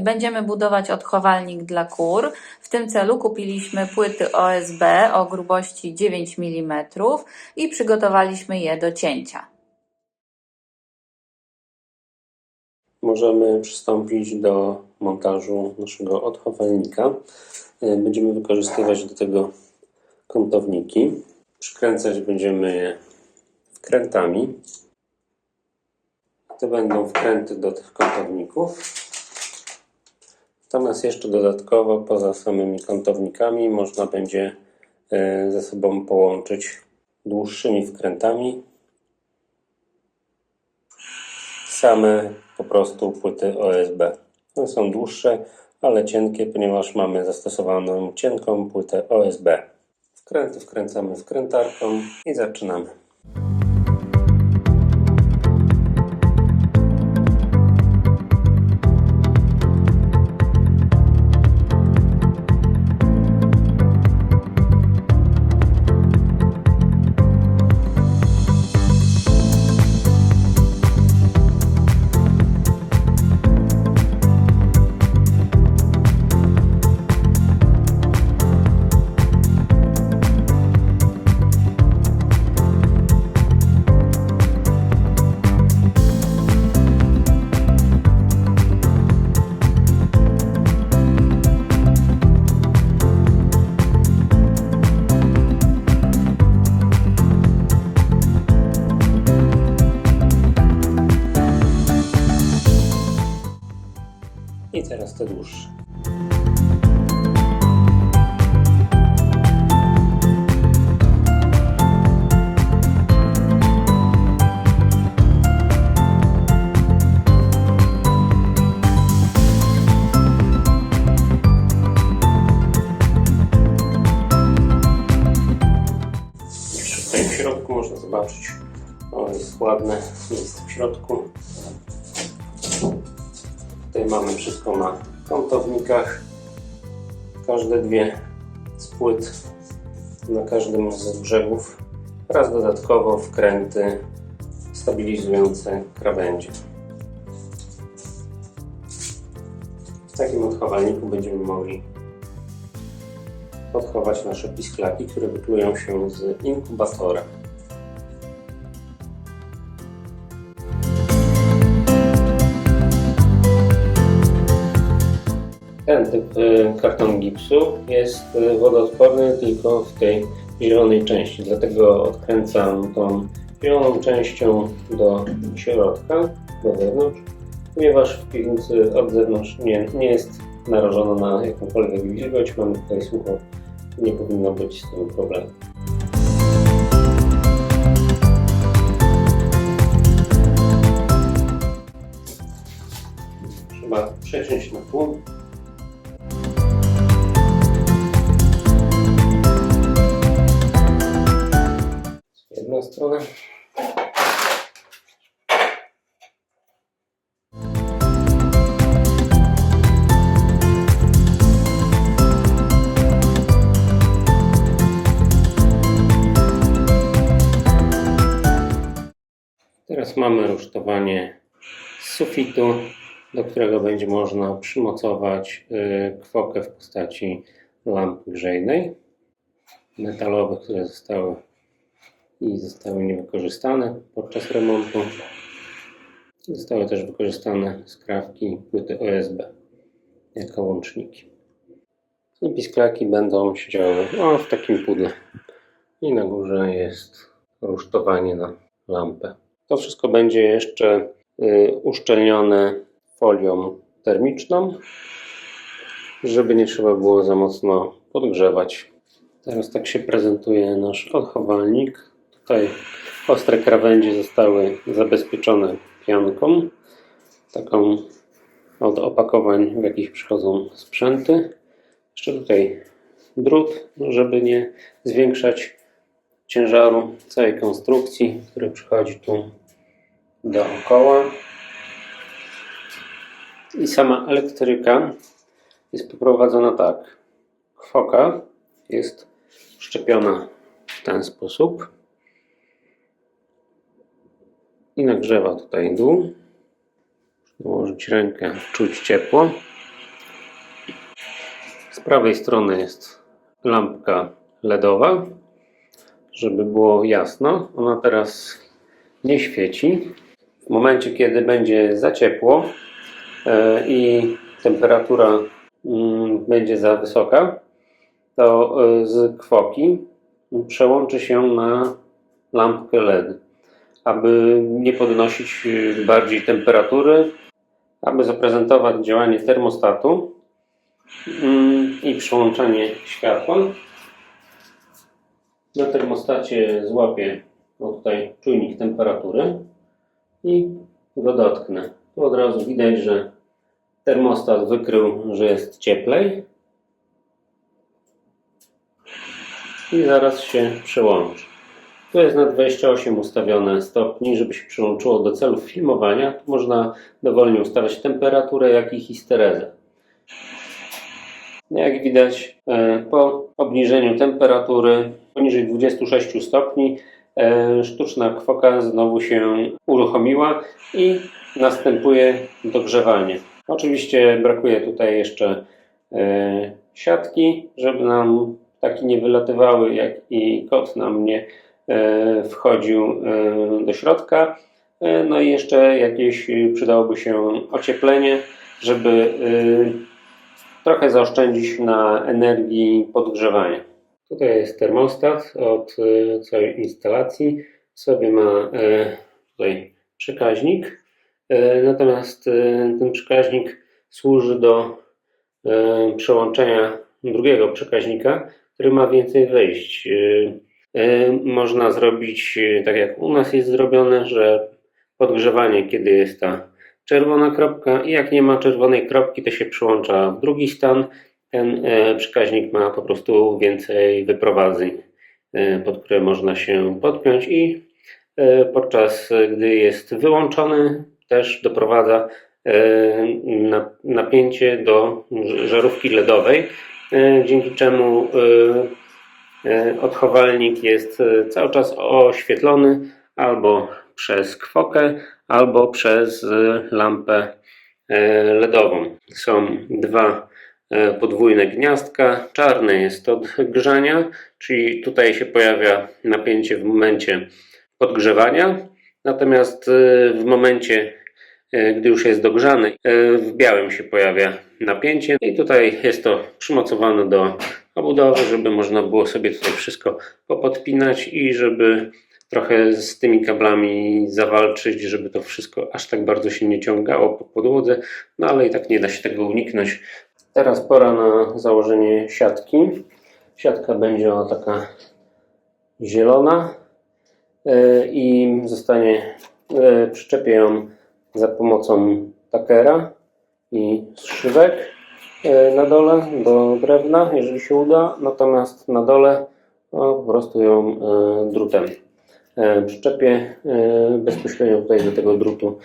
Będziemy budować odchowalnik dla kur. W tym celu kupiliśmy płyty OSB o grubości 9 mm i przygotowaliśmy je do cięcia. Możemy przystąpić do montażu naszego odchowalnika. Będziemy wykorzystywać do tego kątowniki. Przykręcać będziemy je wkrętami. To będą wkręty do tych kątowników. Natomiast jeszcze dodatkowo poza samymi kątownikami można będzie e, ze sobą połączyć dłuższymi wkrętami same po prostu płyty OSB. One są dłuższe, ale cienkie, ponieważ mamy zastosowaną cienką płytę OSB. Wkręty wkręcamy wkrętarką i zaczynamy. I dłuższe. Tutaj w środku można zobaczyć, o jest ładne miejsce w środku. Tutaj mamy wszystko na kątownikach. Każde dwie z płyt na każdym z brzegów oraz dodatkowo wkręty stabilizujące krawędzie. W takim odchowalniku będziemy mogli odchować nasze pisklaki, które wyklują się z inkubatora. Kartonu gipsu jest wodoodporny tylko w tej zielonej części, dlatego odkręcam tą zieloną częścią do środka, do wewnątrz, ponieważ w piwnicy od zewnątrz nie, nie jest narażona na jakąkolwiek wilgoć, mamy tutaj sucho, nie powinno być z tym problemu. Trzeba przeciąć na pół. Strona. Teraz mamy rusztowanie sufitu, do którego będzie można przymocować y, kwokę w postaci lampy grzejnej metalowych, które zostały i zostały niewykorzystane podczas remontu. Zostały też wykorzystane skrawki płyty OSB jako łączniki. I pisklaki będą siedziały o, w takim pudle. I na górze jest rusztowanie na lampę. To wszystko będzie jeszcze y, uszczelnione folią termiczną, żeby nie trzeba było za mocno podgrzewać. Teraz tak się prezentuje nasz odchowalnik. Tutaj ostre krawędzie zostały zabezpieczone pianką, taką od opakowań, w jakich przychodzą sprzęty. Jeszcze tutaj drut, żeby nie zwiększać ciężaru całej konstrukcji, który przychodzi tu dookoła. I sama elektryka jest poprowadzona tak. Kwoka jest szczepiona w ten sposób i nagrzewa tutaj dół. Nałożyć rękę, czuć ciepło. prawej strony jest lampka LEDowa, żeby było jasno. Ona teraz nie świeci. W momencie, kiedy będzie za ciepło e, i temperatura mm, będzie za wysoka, to e, z kwoki przełączy się na lampkę LED, aby nie podnosić e, bardziej temperatury, aby zaprezentować działanie termostatu mm, i przyłączanie światła. Na termostacie złapię o tutaj czujnik temperatury i go dotknę. Tu od razu widać, że termostat wykrył, że jest cieplej i zaraz się przełączy. Tu jest na 28 ustawione stopni, żeby się przyłączyło do celów filmowania. Tu można dowolnie ustawiać temperaturę, jak i histerezę. Jak widać, e, po obniżeniu temperatury poniżej 26 stopni, e, sztuczna kwoka znowu się uruchomiła i następuje dogrzewanie. Oczywiście brakuje tutaj jeszcze e, siatki, żeby nam ptaki nie wylatywały, jak i kot nam nie wchodził e, do środka. E, No i jeszcze jakieś e, przydałoby się ocieplenie, żeby e, trochę zaoszczędzić na energii podgrzewania. Tutaj jest termostat od e, całej instalacji. Sobie ma e, tutaj przekaźnik. E, Natomiast e, ten przekaźnik służy do e, przełączenia drugiego przekaźnika, który ma więcej wejść. E, Można zrobić e, tak jak u nas jest zrobione, że podgrzewanie, kiedy jest ta czerwona kropka i jak nie ma czerwonej kropki, to się przyłącza w drugi stan. Ten e, przekaźnik ma po prostu więcej wyprowadzeń, pod które można się podpiąć i podczas gdy jest wyłączony też doprowadza na- napięcie do żarówki LEDowej, dzięki czemu odchowalnik jest e, cały czas oświetlony albo przez kwokę, albo przez e, lampę e, LEDową. Są dwa e, podwójne gniazdka. Czarne jest od grzania, czyli tutaj się pojawia napięcie w momencie podgrzewania, natomiast e, w momencie, e, gdy już jest dogrzany, e, w białym się pojawia napięcie i tutaj jest to przymocowane do obudowy, żeby można było sobie tutaj wszystko popodpinać i żeby trochę z tymi kablami zawalczyć, żeby to wszystko aż tak bardzo się nie ciągało po podłodze, no ale i tak nie da się tego uniknąć. Teraz pora na założenie siatki. Siatka będzie o taka zielona e, i zostanie, e, przyczepię ją za pomocą takera i zszywek e, na dole do drewna, jeżeli się uda, natomiast na dole no, po prostu ją e, drutem e, przyczepię e, bezpośrednio tutaj do tego drutu.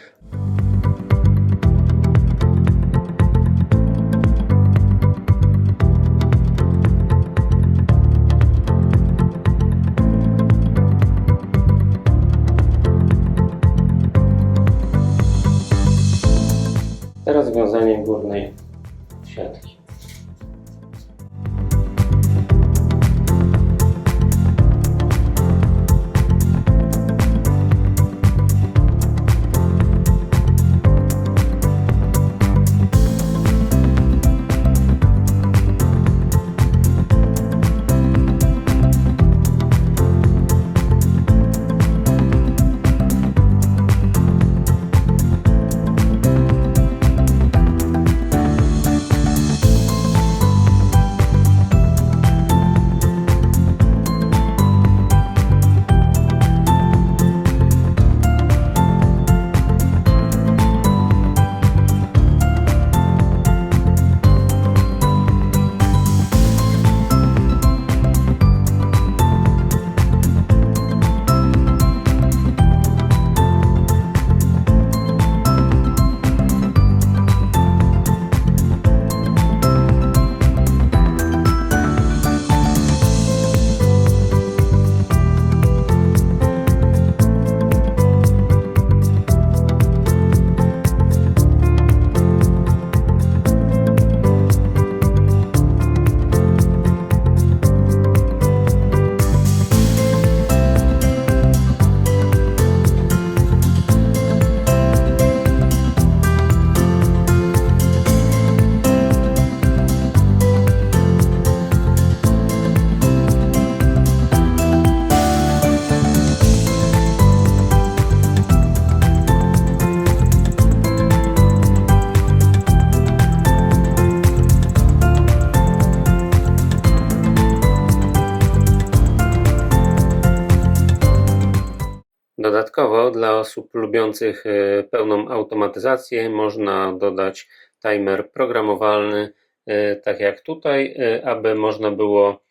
Dno dla osób lubiących e, pełną automatyzację można dodać timer programowalny, e, tak jak tutaj, e, aby można było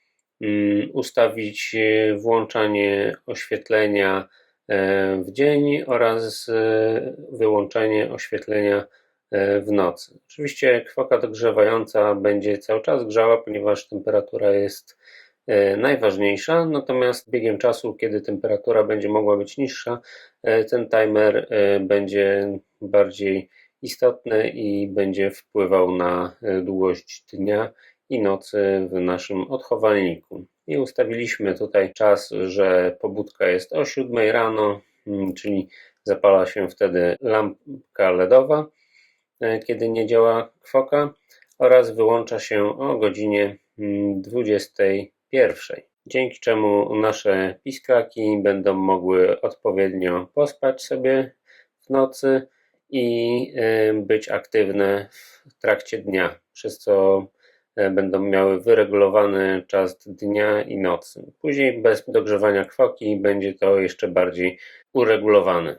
mm, ustawić włączanie oświetlenia w dzień oraz wyłączenie oświetlenia w nocy. Oczywiście kwoka dogrzewająca będzie cały czas grzała, ponieważ temperatura jest E, najważniejsza, natomiast biegiem czasu, kiedy temperatura będzie mogła być niższa, e, ten timer e, będzie bardziej istotny i będzie wpływał na długość dnia i nocy w naszym odchowalniku. I ustawiliśmy tutaj czas, że pobudka jest o 7 rano, mm, czyli zapala się wtedy lampka LEDowa, kiedy nie działa kwoka, oraz wyłącza się o godzinie mm, 20 pierwszej, dzięki czemu nasze piskaki będą mogły odpowiednio pospać sobie w nocy i e, być aktywne w trakcie dnia, przez co e, będą miały wyregulowany czas dnia i nocy. Później bez dogrzewania kwaki będzie to jeszcze bardziej uregulowane.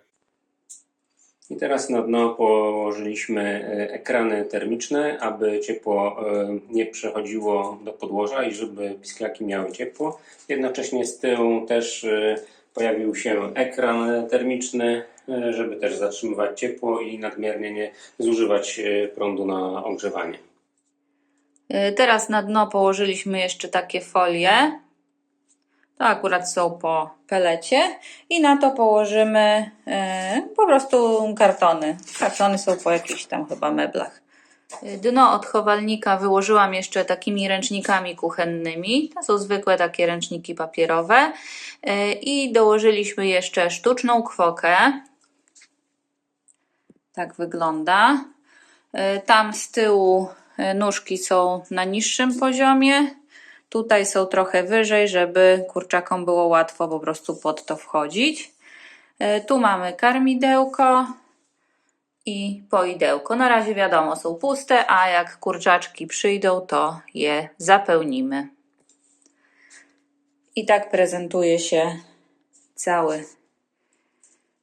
I teraz na dno położyliśmy e, ekrany termiczne, aby ciepło e, nie przechodziło do podłoża i żeby pisklaki miały ciepło. Jednocześnie z tyłu też e, pojawił się ekran termiczny, żeby też zatrzymywać ciepło i nadmiernie nie zużywać prądu na ogrzewanie. Teraz na dno położyliśmy jeszcze takie folie. To akurat są po pelecie. I na to położymy y, po prostu kartony. Kartony są po jakichś tam chyba meblach. Dno odchowalnika wyłożyłam jeszcze takimi ręcznikami kuchennymi. To są zwykłe takie ręczniki papierowe. Y, I dołożyliśmy jeszcze sztuczną kwokę. Tak wygląda. Y, Tam z tyłu nóżki są na niższym poziomie. Tutaj są trochę wyżej, żeby kurczakom było łatwo po prostu pod to wchodzić. Y, Tu mamy karmidełko i poidełko. Na razie wiadomo, są puste, a jak kurczaczki przyjdą, to je zapełnimy. I tak prezentuje się cały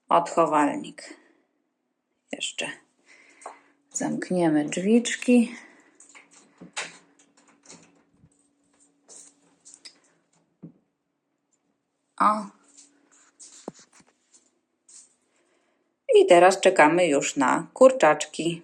odchowalnik. Jeszcze zamkniemy drzwiczki. O. I teraz czekamy już na kurczaczki.